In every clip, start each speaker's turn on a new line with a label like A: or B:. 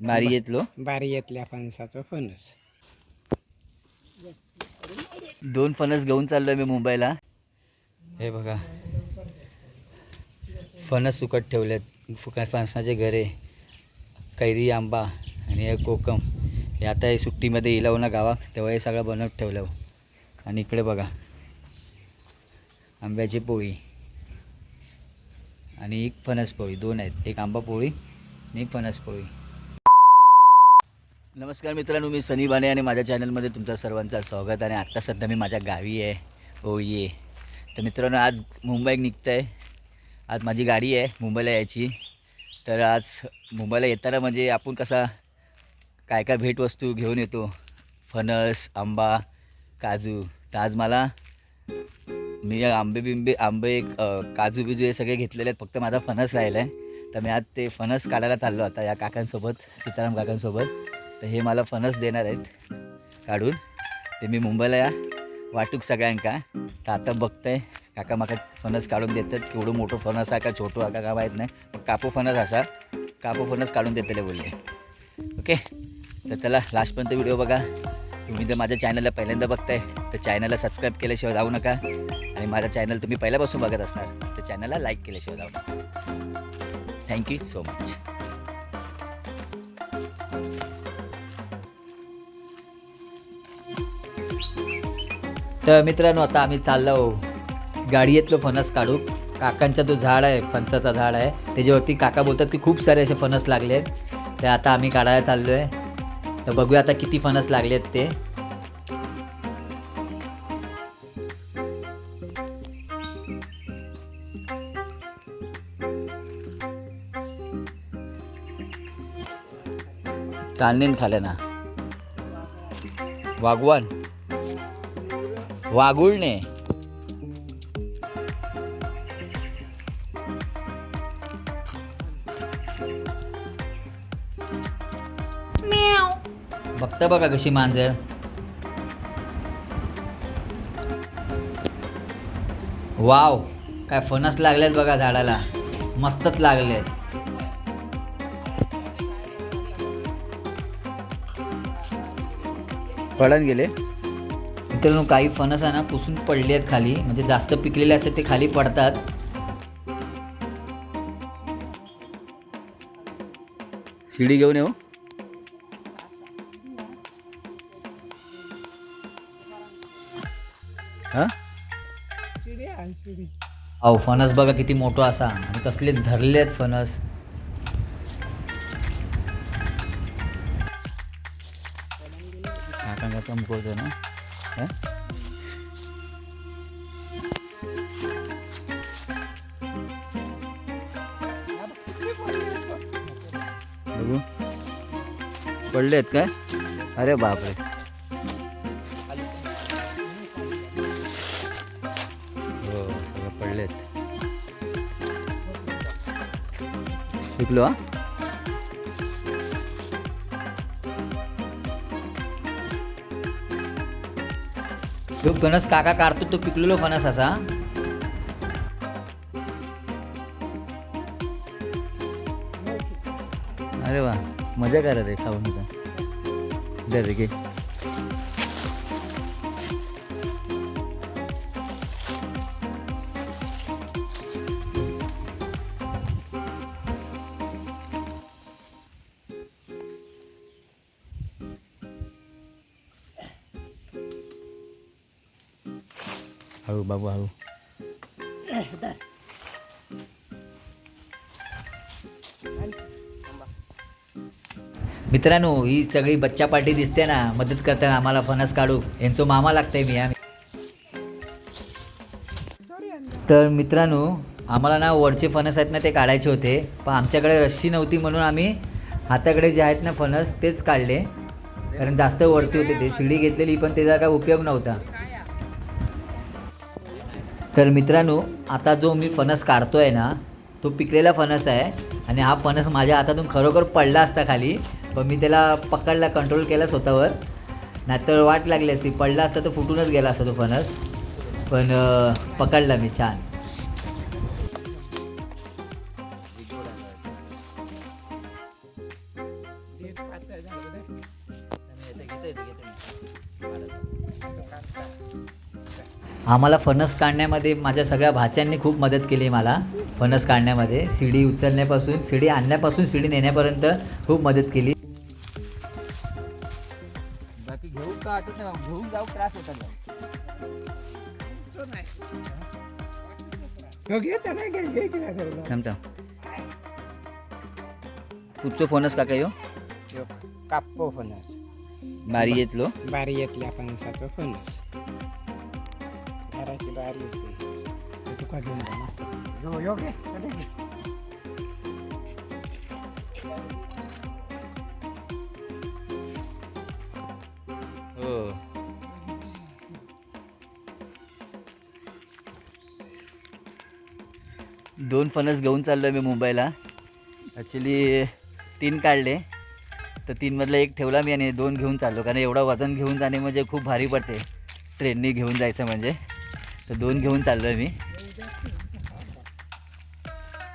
A: बारी येतलो
B: बारियेतल्या फणसाचं फणस.
A: दोन फणस घेऊन चाललोय मी मुंबईला. हे बघा. फणस सुकट ठेवलेत. फुका फणसाचे घरे कैरी आंबा आणि हे कोकम. हे आता हे सुट्टीमध्ये येईल ना गावात तेव्हा हे सगळं बनवत ठेवलं. आणि इकडे बघा. आंब्याची पोळी आणि एक फणस पोळी. दोन आहेत. एक आंबा पोळी आणि एक फणस पोळी. नमस्कार मित्रांनो मी सनी बाने आणि माझ्या चॅनलमध्ये तुमचं सर्वांचं स्वागत आणि आत्ता सध्या मी माझ्या गावी आहे. होळी आहे तर मित्रांनो आज मुंबईत निघतं आहे आज माझी गाडी आहे मुंबईला यायची. तर आज मुंबईला येताना म्हणजे आपण कसा काय काय भेटवस्तू घेऊन येतो? फणस आंबा काजू. तर आज मला मी आंबे बिंबे आंबे काजू बिजू हे सगळे घेतलेले आहेत. फक्त माझा फणस राहिला आहे तर मी आज ते फणस काढायला चाललो आता या काकांसोबत सीताराम काकांसोबत. तर हे मला फणस देणार आहेत. काढून. ते मी मुंबईला या. वाटूक सगळ्यांका. तर आता बघतंय काका माका फणस काढून देतात. केवढं मोठं फणस आहे का छोटो आहे का माहीत नाही. पण कापू फणस असा. कापू फणस काढून देतले बोलले. ओके? तर चला लास्टपर्यंत व्हिडिओ बघा. तुम्ही जर माझ्या चॅनलला पहिल्यांदा बघताय तर चॅनलला सबस्क्राईब केल्याशिवाय जाऊ नका. आणि माझा चॅनल तुम्ही पहिल्यापासून बघत असणार तर चॅनलला लाईक केल्याशिवाय जाऊ नका. थँक्यू सो मच तर मित्रांनो आता आम्ही चाललो. गाडीतलं फणस काढू काकांचा जो झाड आहे फणसाचा झाड आहे. त्याच्यावरती काका बोलतात की खूप सारे असे फणस लागले आहेत ते आता आम्ही काढायला चाललो आहे तर बघूया आता किती फणस लागले आहेत ते. चालणीन खाले ना. वागवान. वागुळणे. बघता बघा कशी मांजर. वाव काय फणस लागलेत बघा झाडाला. मस्तच लागलेत. पडून गेले? मित्रांनो काही फणस आहे ना कुसून पडले आहेत खाली. म्हणजे जास्त पिकलेले असतात ते खाली पडतात. शिडी घेऊन येऊ हा.
B: शिडी
A: अहो फणस बघा किती मोठं असा. आणि कसले धरले आहेत फणस. ना? हा? बघू. पडले आहेत काय? अरे बापरे. हो सगळं पडलेत. शिकलो हा? तो फणस काका काढतो तो पिकलेलो फणस असा. अरे वा मजा करा रे खाऊन का दे हळू बाबू हळू मित्रांनो ही सगळी बच्चा पार्टी दिसते ना मदत करताना आम्हाला फणस काढू यांचं मामा लागतंय मी आम्ही. तर मित्रांनो आम्हाला ना वरचे फणस आहेत ना ते काढायचे होते. पण आमच्याकडे रस्सी नव्हती म्हणून आम्ही हाताकडे जे आहेत ना फणस तेच काढले. कारण जास्त वरती होते ते. शिडी घेतलेली पण त्याचा काय उपयोग नव्हता. तर मित्रांनो आता जो मी फणस काढतो आहे ना तो पिकलेला फणस आहे आणि हा फणस माझ्या हातातून खरोखर पडला असता खाली. पण मी त्याला पकडला कंट्रोल केला स्वतःवर. नाहीतर वाट लागली असती. पडला असता तर फुटूनच गेला असता तो फणस. पण पकडला मी छान. आम्हाला फणस काढण्यामध्ये माझ्या सगळ्या भाच्यांनी खूप मदत केली मला फणस काढण्यामध्ये. शिडी उचलण्यापासून शिडी आणण्यापासून शिडी नेण्यापर्यंत खूप मदत केली. बाकी घेऊन का आठवत नाही घेऊन जाऊ त्रास होता कुठचो फणस काका यो?
B: यो काप्पो फणस.
A: बारी येतलो.
B: बारी येतल्या फणसाचं फणस. घराची बारी येते ते तुका घेऊन जा मस्त यो यो घे त्याला घे.
A: हो. दोन फणस घेऊन चाललो मी मुंबईला. ॲक्च्युली तीन काढले. तर तीनमधला एक ठेवला मी आणि दोन घेऊन चाललो. कारण एवढं वजन घेऊन जाणे म्हणजे खूप भारी पडते. ट्रेननी घेऊन जायचं म्हणजे. तर दोन घेऊन चाललो मी.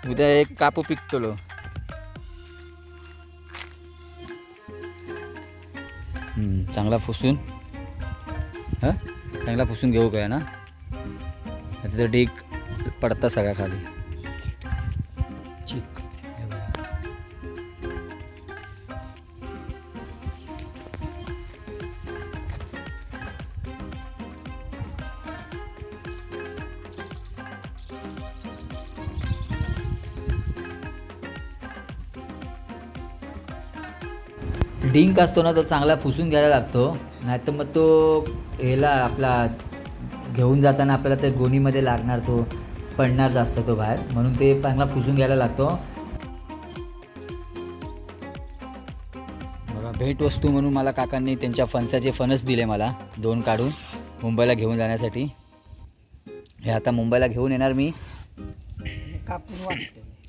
A: उद्या एक कापू पिकतलो. चांगला फुसून. हां? चांगला फुसून घेऊ काय ना? तिथं ढीक पडता सगळ्या खाली. चिक. डिंक असतो ना तो चांगला पुसून घ्यायला लागतो. नाहीतर मग तो ह्याला आपला घेऊन जाताना आपल्याला ते गोणीमध्ये लागणार तो पडणार जास्त तो बाहेर. म्हणून ते चांगला पुसून घ्यायला लागतो. बघा भेटवस्तू म्हणून मला काकांनी त्यांच्या फणसाचे फणस दिले मला दोन काढून मुंबईला घेऊन जाण्यासाठी. हे आता मुंबईला घेऊन येणार मी.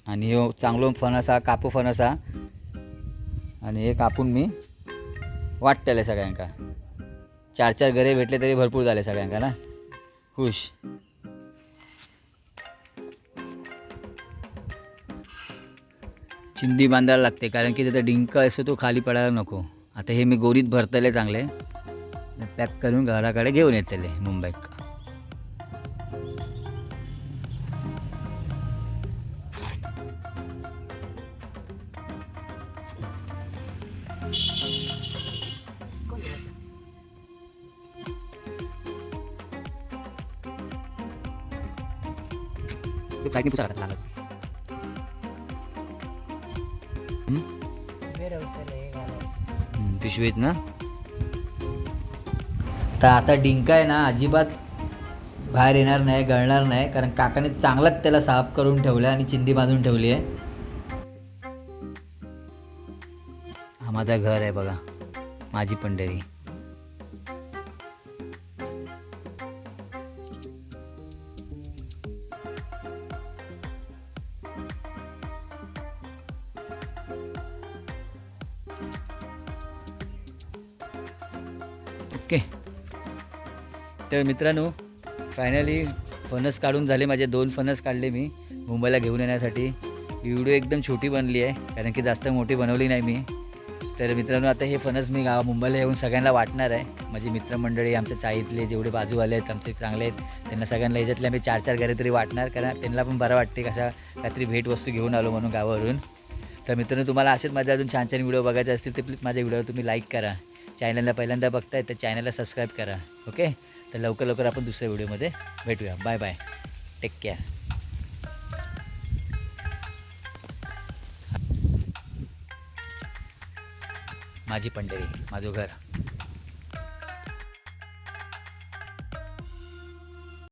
B: आणि
A: चांगलो फणसा कापू फणसा आणि हे कापून मी वाटतले सगळ्यांका. चार चार घरे भेटले तरी भरपूर झाले सगळ्यांका ना? खुश चिंदी बांधायला लागते कारण की त्याचा डिंक असतो तो खाली पडायला नको. आता हे मी गोरीत भरतले चांगले. पॅक करून घराकडे घेऊन येतले मुंबईत फ्लाईटने पुसा लागत पिशवीत ना? तर आता डिंका आहे ना अजिबात बाहेर येणार नाही गळणार नाही कारण काकाने चांगलाच त्याला साफ करून ठेवलं आणि चिंदी बांधून ठेवली आहे. हा माझा घर आहे बघा माझी पंढरी. ओके. तर मित्रांनो फायनली फणस काढून झाले माझे दोन फणस काढले मी मुंबईला घेऊन येण्यासाठी. व्हिडिओ एकदम छोटी बनली आहे कारण की जास्त मोठी बनवली नाही मी. तर मित्रांनो आता हे फणस मी गाव मुंबईला येऊन सगळ्यांना वाटणार आहे. माझी मित्रमंडळी आमच्या चाळीतले जेवढे बाजूवाले आहेत आमचे चांगले आहेत त्यांना सगळ्यांना याच्यातले आम्ही चार चार घरे तरी वाटणार कारण त्यांना पण बरं वाटते कशा काहीतरी भेटवस्तू घेऊन आलो म्हणून गावावरून. तर मित्रांनो तुम्हाला असेच माझे अजून छान छान व्हिडिओ बघायचे असतील ते प्लीज माझ्या व्हिडिओवर तुम्ही लाईक करा. चॅनलला पहिल्यांदा बघताय तर चॅनलला सबस्क्राईब करा ओके? तर लवकर लवकर आपण दुसऱ्या व्हिडिओमध्ये भेटूया. Bye bye. टेक केअर माझी पंढरी माझं घर.